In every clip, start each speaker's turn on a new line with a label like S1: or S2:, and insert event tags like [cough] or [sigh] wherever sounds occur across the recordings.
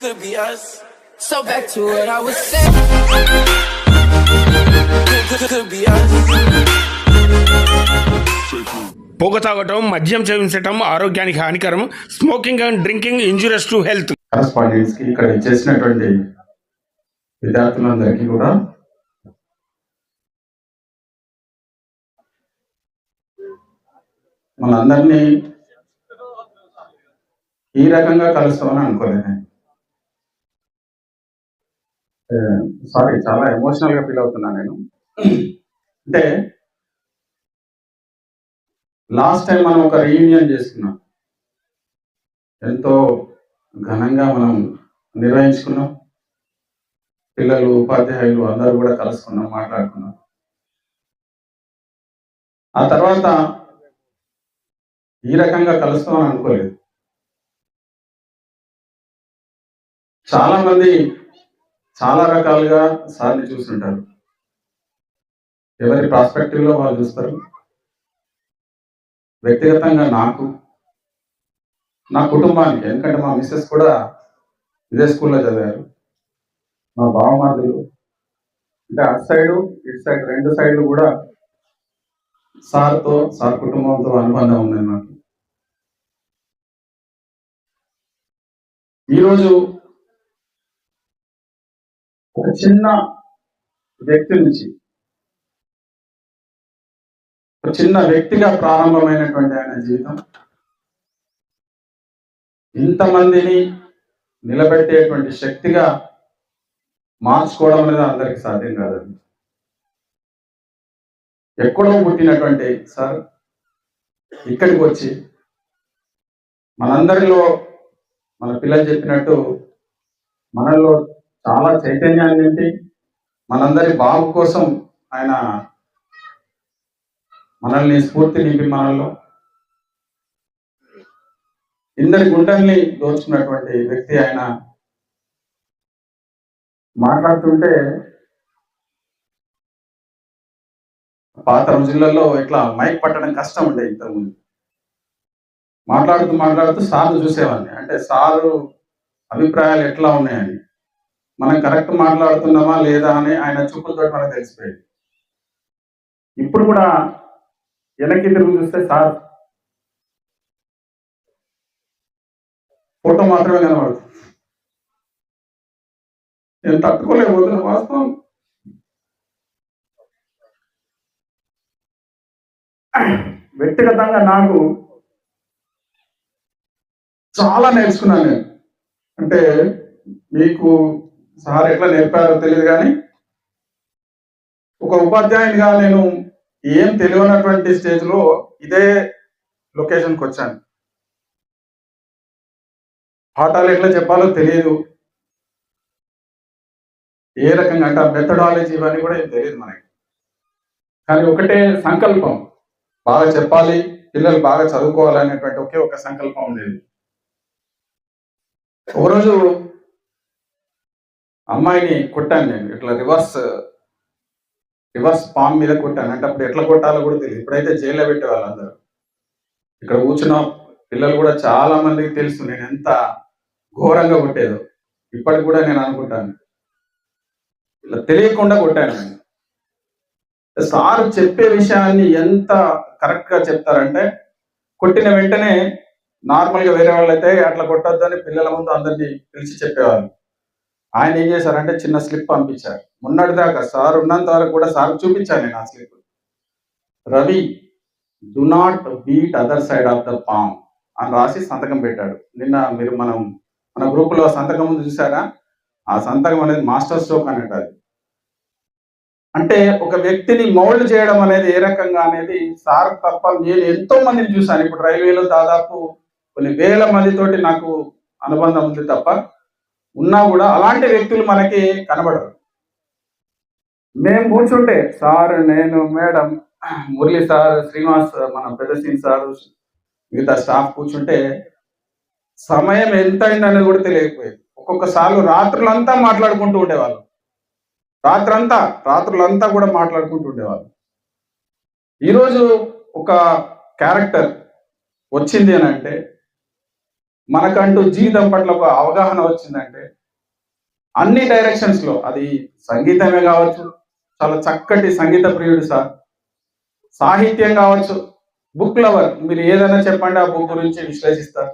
S1: Could be us.
S2: So back to what I was saying.
S1: Could, be us.
S3: పొగ తాగటం మద్యం సేవించటం ఆరోగ్యానికి హానికరం smoking and drinking injurious to health
S4: కరస్పాండెంట్స్కి ఇక్కడ చేసినటువంటి విద్యార్థులందరికీ కూడా మనందరినీ ఈ రకంగా కలుస్తామని అనుకోలేదు సారీ చాలా ఎమోషనల్గా ఫీల్ అవుతున్నా నేను. అంటే లాస్ట్ టైం మనం ఒక రీయూనియన్ చేసుకున్నాం. ఎంతో ఘనంగా మనం నిర్వహించుకున్నాం. పిల్లలు ఉపాధ్యాయులు అందరూ కూడా కలుసుకున్నాం మాట్లాడుకున్నాం. ఆ తర్వాత ఈ రకంగా కలుస్తామని అనుకోలేదు. చాలా మంది చాలా రకాలుగా సార్ని చూస్తుంటారు. ఎవరి ప్రాస్పెక్టివ్లో వాళ్ళు చూస్తారు? వ్యక్తిగతంగా నాకు నా కుటుంబానికి ఎందుకంటే మా మిస్సెస్ కూడా ఇదే స్కూల్లో చదివారు. మా బావమాదులు అంటే అటు సైడు ఇటు సైడ్ రెండు సైడ్లు కూడా సార్తో సార్ కుటుంబంతో అనుబంధం ఉంది నాకు ఈరోజు ఒక చిన్న వ్యక్తి నుంచి ఒక చిన్న వ్యక్తిగా ప్రారంభమైనటువంటి ఆయన జీవితం. ఇంతమందిని నిలబెట్టేటువంటి శక్తిగా మార్చుకోవడం అనేది అందరికి సాధ్యం కాదండి. ఎక్కడో పుట్టినటువంటి సార్ ఇక్కడికి వచ్చి మనందరిలో మన పిల్లలు చెప్పినట్టు మనలో చాలా చైతన్యాన్ని నింపి మనందరి బాగు కోసం ఆయన మనల్ని స్ఫూర్తి నింపి మనలో ఇందరి గుండెల్ని దోచుకున్నటువంటి వ్యక్తి ఆయన. మాట్లాడుతుంటే పాత రోజులలో ఇట్లా మైక్ పట్టడం కష్టం ఉండే ఇంతకుముందు. మాట్లాడుతూ మాట్లాడుతూ సార్లు చూసేవాడిని. అంటే సారు అభిప్రాయాలు ఎట్లా ఉన్నాయని. మనం కరెక్ట్ మాట్లాడుతున్నామా లేదా అని ఆయన చూపులతో మనకు తెలిసిపోయింది. ఇప్పుడు కూడా వెనక్కి తిరుగు చూస్తే సార్ ఫోటో మాత్రమే కనబడుతుంది. నేను తట్టుకోలేకపోతున్నా వాస్తవం. వ్యక్తిగతంగా నాకు చాలా నేర్చుకున్నాను నేను. అంటే మీకు సార్ ఎట్లా నేర్పారో తెలియదు కానీ ఒక ఉపాధ్యాయునిగా నేను ఏం తెలియనటువంటి స్టేజ్లో ఇదే లొకేషన్కి వచ్చాను. పాఠాలు ఎట్లా చెప్పాలో తెలియదు. ఏ రకంగా అంటే మెథడాలజీ ఇవన్నీ కూడా ఏం తెలియదు మనకి. కానీ ఒకటే సంకల్పం. బాగా చెప్పాలి పిల్లలు బాగా చదువుకోవాలి అనేటువంటి ఒకే ఒక సంకల్పం ఉండేది. ఒకరోజు అమ్మాయిని కొట్టాను నేను. ఇట్లా రివర్స్ రివర్స్ పామ్ మీద కొట్టాను. అంటే అప్పుడు ఎట్లా కొట్టాలో కూడా తెలియదు. ఇప్పుడైతే జైల్లో పెట్టే వాళ్ళందరూ ఇక్కడ కూర్చున్న పిల్లలు కూడా చాలా మందికి తెలుసు నేను ఎంత ఘోరంగా కొట్టేదో. ఇప్పటికి కూడా నేను అనుకుంటాను. ఇలా తెలియకుండా కొట్టాను నేను. సార్ చెప్పే విషయాన్ని ఎంత కరెక్ట్గా చెప్తారంటే కొట్టిన వెంటనే నార్మల్గా వేరే వాళ్ళైతే అట్లా కొట్టొద్దని పిల్లల ముందు అందరినీ పిలిచి చెప్పేవాళ్ళు. ఆయన ఏం చేశారంటే చిన్న స్లిప్ పంపించారు. మొన్నటి దాకా సార్ ఉన్నంత వరకు కూడా సార్ చూపించాను నేను ఆ slip. Ravi do not beat other side of the palm అని రాసి సంతకం పెట్టాడు. నిన్న మీరు మనం మన గ్రూప్లో సంతకం ముందు చూసారా ఆ సంతకం అనేది మాస్టర్ స్ట్రోక్ అనేది అది. అంటే ఒక వ్యక్తిని మౌల్డ్ చేయడం అనేది ఏ రకంగా అనేది సార్ తప్ప నేను ఎంతో మందిని చూశాను. ఇప్పుడు రైల్వేలో దాదాపు కొన్ని వేల మందితోటి నాకు అనుబంధం ఉంది తప్ప ఉన్నా కూడా అలాంటి వ్యక్తులు మనకి కనబడరు. మేము కూర్చుంటే సార్ నేను మేడం. మురళి సార్ శ్రీనివాస్ మన పెద్దసీన్ సార్ మిగతా స్టాఫ్ కూర్చుంటే సమయం ఎంత అయిందనేది కూడా తెలియకపోయేది. ఒక్కొక్కసార్లు రాత్రులంతా మాట్లాడుకుంటూ ఉండేవాళ్ళు. రాత్రంతా రాత్రులంతా కూడా మాట్లాడుకుంటూ ఉండేవాళ్ళు. ఈరోజు ఒక క్యారెక్టర్ వచ్చింది అని అంటే మనకంటూ జీవితం పట్ల ఒక అవగాహన వచ్చిందంటే అన్ని డైరెక్షన్స్లో అది సంగీతమే కావచ్చు చాలా చక్కటి సంగీత ప్రియుడు సార్ సాహిత్యం కావచ్చు బుక్ లవర్ మీరు ఏదైనా చెప్పండి ఆ బుక్ గురించి విశ్లేషిస్తారు.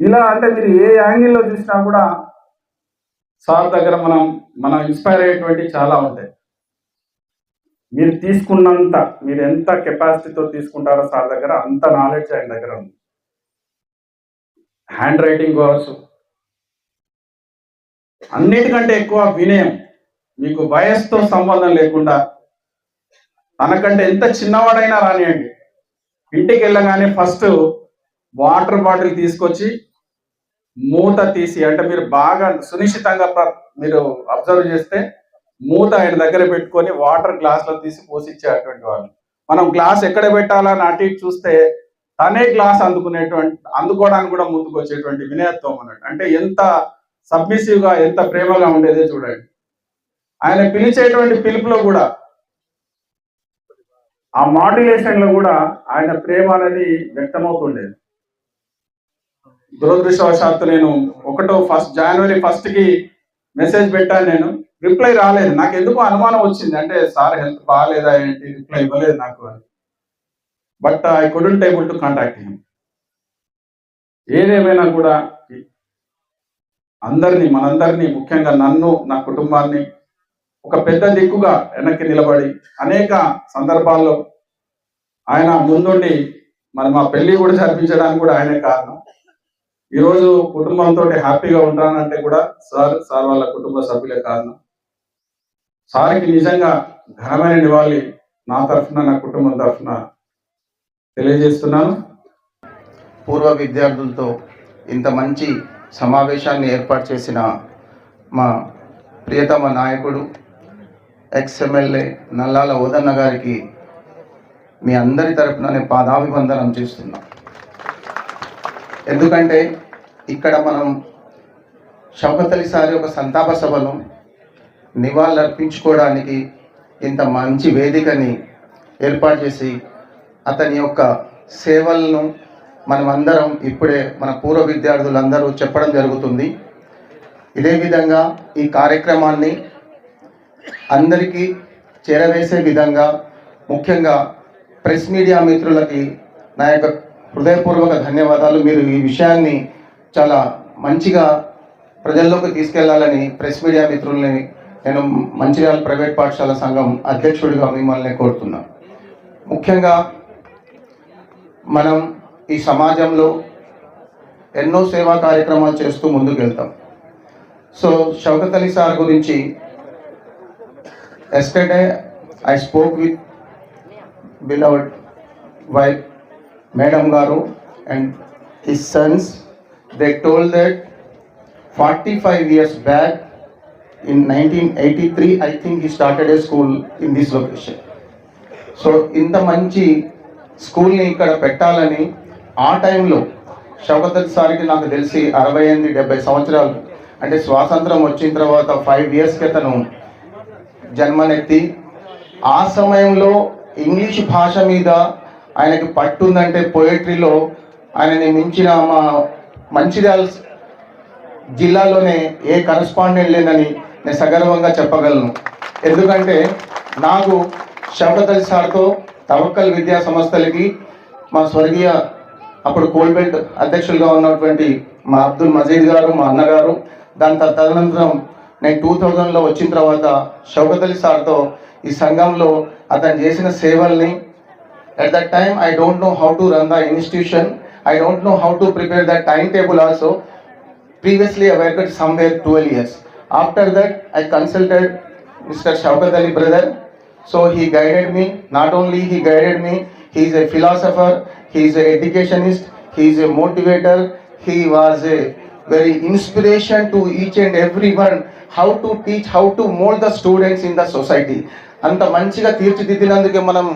S4: ఇలా అంటే మీరు ఏ యాంగిల్లో చూసినా కూడా సార్ దగ్గర మనం మనం ఇన్స్పైర్ అయ్యేటువంటి చాలా ఉంటాయి. మీరు తీసుకున్నంత మీరు ఎంత కెపాసిటీతో తీసుకుంటారో సార్ దగ్గర అంత నాలెడ్జ్ ఆయన దగ్గర ఉంది. హ్యాండ్ రైటింగ్ కావచ్చు అన్నిటికంటే ఎక్కువ వినయం. మీకు వయస్సుతో సంబంధం లేకుండా తనకంటే ఎంత చిన్నవాడైనా రానియండి. ఇంటికి వెళ్ళగానే ఫస్ట్ వాటర్ బాటిల్ తీసుకొచ్చి మూత తీసి అంటే మీరు బాగా సునిశ్చితంగా మీరు అబ్జర్వ్ చేస్తే మూత ఆయన దగ్గర పెట్టుకొని వాటర్ గ్లాస్లో తీసి తీసి పోసిచ్చేటువంటి వాళ్ళు. మనం గ్లాస్ ఎక్కడ పెట్టాలని అటు ఇటు చూస్తే తనే గ్లాస్ అందుకునేటువంటి అందుకోవడానికి కూడా ముందుకు వచ్చేటువంటి వినయత్వం అన్నట్టు అంటే ఎంత సబ్మిసివ్గా ఎంత ప్రేమగా ఉండేదే చూడండి. ఆయన పిలిచేటువంటి పిలుపులో కూడా ఆ మాడ్యులేషన్లో కూడా ఆయన ప్రేమ అనేది వ్యక్తమవుతుండేది. దురదృష్టవశాత్తు నేను ఒకటో ఫస్ట్ జనవరి ఫస్ట్కి మెసేజ్ పెట్టాను నేను. రిప్లై రాలేదు. నాకు ఎందుకో అనుమానం వచ్చింది. అంటే సార్ హెల్త్ బాగాలేదా ఏంటి? రిప్లై ఇవ్వలేదు నాకు అని. But I couldn't able to contact him ఏదేమైనా కూడా అందరినీ మనందరినీ ముఖ్యంగా నన్ను నా కుటుంబాన్ని ఒక పెద్ద దిక్కుగా వెనక్కి నిలబడి అనేక సందర్భాల్లో ఆయన ముందుండి మరి మా పెళ్ళి కూడా జరిపించడానికి కూడా ఆయనే కారణం. ఈరోజు కుటుంబంతో హ్యాపీగా ఉంటానంటే కూడా సార్ సార్ వాళ్ళ కుటుంబ సభ్యులే కారణం. సార్కి నిజంగా ఘనమైన నివాళి నా తరఫున నా కుటుంబం తరఫున. తెలియజేస్తున్నాను.
S1: పూర్వ విద్యార్థులతో ఇంత మంచి సమావేశాన్ని ఏర్పాటు చేసిన మా ప్రియతమ నాయకుడు ఎక్స్ నల్లాల ఓదన్న గారికి మీ అందరి తరపున నేను పాదాభివందనం చేస్తున్నా. ఎందుకంటే ఇక్కడ మనం షౌకత్ సారి ఒక సంతాప సభను నివాళులర్పించుకోవడానికి ఇంత మంచి వేదికని ఏర్పాటు చేసి అతని యొక్క సేవలను మనం అందరం ఇప్పుడే మన పూర్వ విద్యార్థులందరూ చెప్పడం జరుగుతుంది. ఇదే విధంగా ఈ కార్యక్రమాన్ని అందరికీ చేరవేసే విధంగా ముఖ్యంగా ప్రెస్ మీడియా మిత్రులకి నా యొక్క హృదయపూర్వక ధన్యవాదాలు. మీరు ఈ విషయాన్ని చాలా మంచిగా ప్రజల్లోకి తీసుకెళ్ళాలని ప్రెస్ మీడియా మిత్రుల్ని నేను మంచిర్యాల ప్రైవేట్ పాఠశాల సంఘం అధ్యక్షుడిగా మిమ్మల్ని కోరుతున్నాను. ముఖ్యంగా మనం ఈ సమాజంలో ఎన్నో సేవా కార్యక్రమాలు చేస్తూ ముందుకు వెళ్తాం సో షౌకత్ అలీ సార్ గురించి yesterday I spoke with beloved wife madam గారు and his sons they told that forty five years back in nineteen eighty three I think he started a school in this location so ఇంత మంచి స్కూల్ని ఇక్కడ పెట్టాలని ఆ టైంలో షౌకత్ సారికి సార్కి నాకు తెలిసి అరవై ఎనిమిది డెబ్బై సంవత్సరాలు. అంటే స్వాతంత్రం వచ్చిన తర్వాత ఫైవ్ ఇయర్స్ క్రితను జన్మనెత్తి ఆ సమయంలో ఇంగ్లీష్ భాష మీద ఆయనకి పట్టుందంటే పోయట్రీలో ఆయనని మించిన మా మంచిర్యాల జిల్లాలోనే ఏ కరస్పాండెంట్ లేనని నేను సగర్వంగా చెప్పగలను. ఎందుకంటే నాకు షౌకత్ సార్తో తవకల్ విద్యా సంస్థలకి మా స్వర్గీయ అప్పుడు కోల్బెల్ట్ అధ్యక్షులుగా ఉన్నటువంటి మా అబ్దుల్ మజీద్ గారు మా అన్నగారు. దాని తదనంతరం నేను టూ థౌజండ్లో వచ్చిన తర్వాత శౌకతలి సార్తో ఈ సంఘంలో అతను చేసిన సేవల్ని at that time I don't know how to run the institution I don't know how to prepare the time table also previously I work somewhere twelve years after that I consulted mister Shaukat Ali brother So he guided me. Not only he guided me, he is a philosopher, he is a educationist, he is a motivator, he was a very inspiration to each and everyone how to teach, how to mold the students in the society. అంత మంచిగా తీర్చిదిద్దినందుకే మనం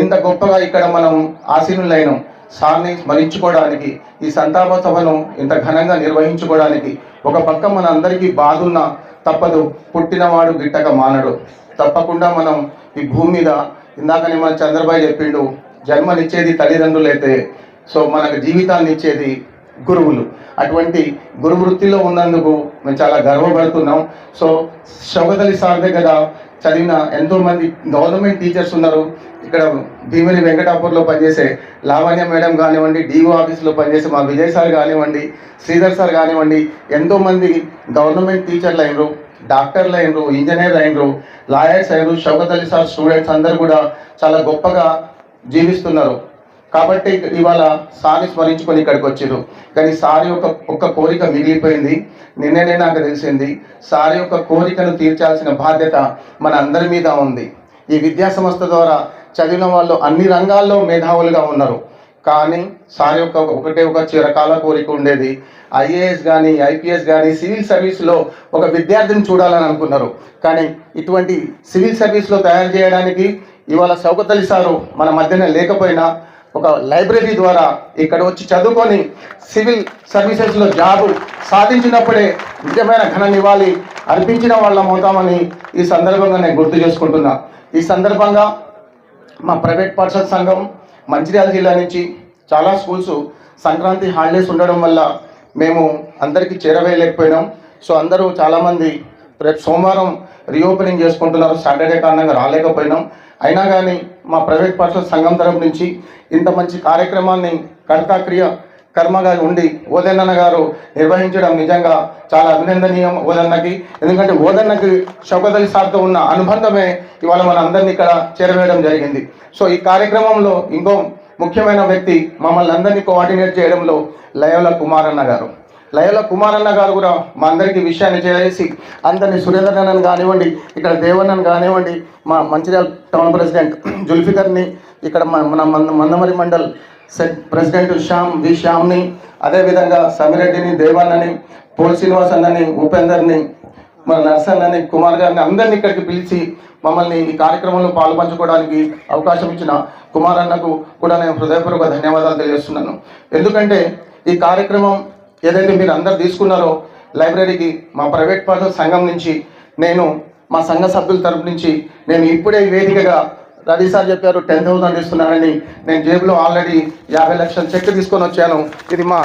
S1: ఇంత గొప్పగా ఇక్కడ మనం ఆసీనులైనం సార్ని స్మరించుకోవడానికి ఈ సంతాప సభను ఇంత ఘనంగా నిర్వహించుకోవడానికి ఒక పక్క మన అందరికీ బాధున్న తప్పదు పుట్టినవాడు గిట్టక మానడు తప్పకుండా మనం ఈ భూమి మీద ఇందాకనే మన చంద్రబాబు చెప్పిండు జన్మనిచ్చేది తల్లిదండ్రులైతే సో మనకు జీవితాన్ని ఇచ్చేది గురువులు. అటువంటి గురు వృత్తిలో ఉన్నందుకు మేము చాలా గర్వపడుతున్నాం. సో శవగలి సార్ దగ్గర చదివిన ఎంతోమంది గవర్నమెంట్ టీచర్స్ ఉన్నారు. ఇక్కడ భీమిని వెంకటాపూర్లో పనిచేసే లావణ్య మేడం కానివ్వండి డిఓ ఆఫీస్లో పనిచేసే మా విజయ్ సార్ కానివ్వండి శ్రీధర్ సార్ కానివ్వండి ఎంతోమంది గవర్నమెంట్ టీచర్లు అయినరు. డాక్టర్లు అయినరు ఇంజనీర్ అయినరు లాయర్స్ అయినరు షౌకత్ అలీ సార్ స్టూడెంట్స్ అందరూ కూడా చాలా గొప్పగా జీవిస్తున్నారు. కాబట్టి ఇవాళ సార్ని స్మరించుకొని ఇక్కడికి వచ్చారు కానీ సార్ యొక్క ఒక్క కోరిక మిగిలిపోయింది. నిన్ననే నాకు తెలిసింది సార్ యొక్క కోరికను తీర్చాల్సిన బాధ్యత మన అందరి మీద ఉంది. ఈ విద్యా సంస్థ ద్వారా చదివిన వాళ్ళు అన్ని రంగాల్లో మేధావులుగా ఉన్నారు. కానీ సార్ యొక్క ఒకటే ఒక చిరకాల కోరిక ఉండేది. ఐఏఎస్ కానీ ఐపీఎస్ కానీ సివిల్ సర్వీస్లో ఒక విద్యార్థిని చూడాలని అనుకున్నారు. కానీ ఇటువంటి సివిల్ సర్వీస్లో తయారు చేయడానికి ఇవాళ సౌకతలి సారు మన మధ్యన లేకపోయినా ఒక లైబ్రరీ ద్వారా ఇక్కడ వచ్చి చదువుకొని సివిల్ సర్వీసెస్లో జాబు సాధించినప్పుడే నిజమైన ఘన నివాళి అర్పించిన వాళ్ళం అవుతామని ఈ సందర్భంగా నేను గుర్తు చేసుకుంటున్నా. ఈ సందర్భంగా మా ప్రైవేట్ పర్సన్ సంఘం మంచిర్యాల జిల్లా నుంచి చాలా స్కూల్స్ సంక్రాంతి హాలిడేస్ ఉండడం వల్ల మేము అందరికీ చేరవేయలేకపోయినాం. సో అందరూ చాలామంది రేపు సోమవారం రీఓపెనింగ్ చేసుకుంటున్నారు. సాటర్డే కారణంగా రాలేకపోయినాం. అయినా కానీ మా ప్రైవేట్ పాఠశాల సంఘం తరపు నుంచి ఇంత మంచి కార్యక్రమాన్ని కర్తాక్రియ కర్మగా ఉండి ఓదన్నన్న గారు నిర్వహించడం నిజంగా చాలా అభినందనీయం ఓదన్నకి. ఎందుకంటే ఓదన్నకి షౌకత్ సార్తో ఉన్న అనుబంధమే ఇవాళ మన అందరినీ ఇక్కడ చేరవేయడం జరిగింది. సో ఈ కార్యక్రమంలో ఇంకో ముఖ్యమైన వ్యక్తి మమ్మల్ని అందరినీ కోఆర్డినేట్ చేయడంలో లయోల కుమారన్న గారు. లయల కుమారన్న గారు కూడా మా అందరికీ విషయాన్ని చేసి అందరినీ సురేంద్రనన్ కానివ్వండి ఇక్కడ దేవన్నన్ కానివ్వండి మా మంచిర్యాల టౌన్ ప్రెసిడెంట్ జుల్ఫికర్ని ఇక్కడ మన మన మంద- మందమరి మండల్ ప్రెసిడెంట్ శ్యామ్ వి శ్యామ్ని అదేవిధంగా సమిరెడ్డిని దేవాన్నని పోల్ శ్రీనివాస్ అన్నని ఉపేందర్ని మన నర్సన్నని కుమార్ గారిని అందరిని ఇక్కడికి పిలిచి మమ్మల్ని ఈ కార్యక్రమంలో పాల్పంచుకోవడానికి అవకాశం ఇచ్చిన కుమార్ అన్నకు కూడా నేను హృదయపూర్వక ధన్యవాదాలు తెలియజేస్తున్నాను. ఎందుకంటే ఈ కార్యక్రమం ఏదైతే మీరు అందరు తీసుకున్నారో లైబ్రరీకి మా ప్రైవేట్ పాఠశాల సంఘం నుంచి నేను మా సంఘ సభ్యుల తరపు నుంచి నేను ఇప్పుడే వేదికగా రవి సార్ చెప్పారు టెన్ థౌసండ్ ఇస్తున్నానని నేను జేబులో ఆల్రెడీ యాభై లక్షల చెక్ తీసుకొని వచ్చాను. ఇది మా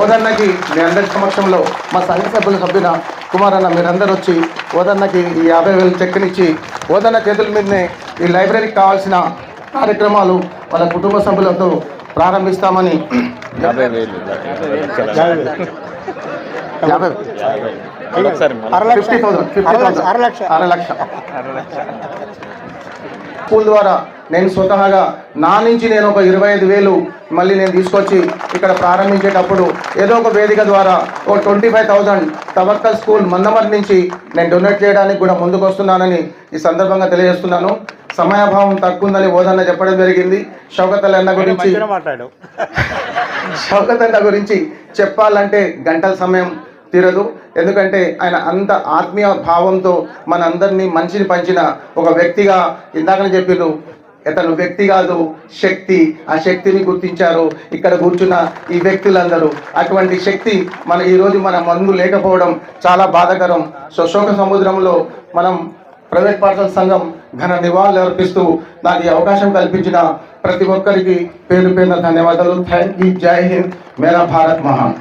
S1: ఓదన్నకి మీ అందరి సమక్షంలో మా సంఘ సభ్యుల సభ్యున కుమార్ అన్న మీరందరూ వచ్చి ఓదన్నకి ఈ యాభై వేల చెక్కునిచ్చి ఓదన్న చేతుల మీదనే ఈ లైబ్రరీకి కావాల్సిన కార్యక్రమాలు వాళ్ళ కుటుంబ సభ్యులతో ప్రారంభిస్తామని. అర లక్ష స్కూల్ ద్వారా నేను స్వతహాగా నా నుంచి నేను ఒక ఇరవై ఐదు వేలు మళ్ళీ నేను తీసుకొచ్చి ఇక్కడ ప్రారంభించేటప్పుడు ఏదో ఒక వేదిక ద్వారా ఒక twenty five thousand Tawakkal school Mandamarri నుంచి నేను డొనేట్ చేయడానికి కూడా ముందుకు వస్తున్నానని ఈ సందర్భంగా తెలియజేస్తున్నాను. సమయాభావం తక్కువ ఉందని ఓదన్న చెప్పడం జరిగింది. షౌకత్ అన్న గురించి [laughs] షౌకత్ అన్న గురించి చెప్పాలంటే గంటల సమయం తీరదు. ఎందుకంటే ఆయన అంత ఆత్మీయ భావంతో మనందరినీ మనిషిని పంచిన ఒక వ్యక్తిగా ఇందాకనే చెప్పిర్రు ఇతను వ్యక్తి కాదు శక్తి. ఆ శక్తిని గుర్తించారు. ఇక్కడ కూర్చున్న ఈ వ్యక్తులందరూ. అటువంటి శక్తి మన ఈరోజు మన మందు లేకపోవడం చాలా బాధకరం. సో శోక సముద్రంలో మనం ప్రైవేట్ పాఠశాల సంఘం ఘన నివాళులు అర్పిస్తూ నాకు ఈ అవకాశం కల్పించిన ప్రతి ఒక్కరికి పేరు పేరున ధన్యవాదాలు. థ్యాంక్ యూ జై హింద్ మేరా భారత్ మహాన్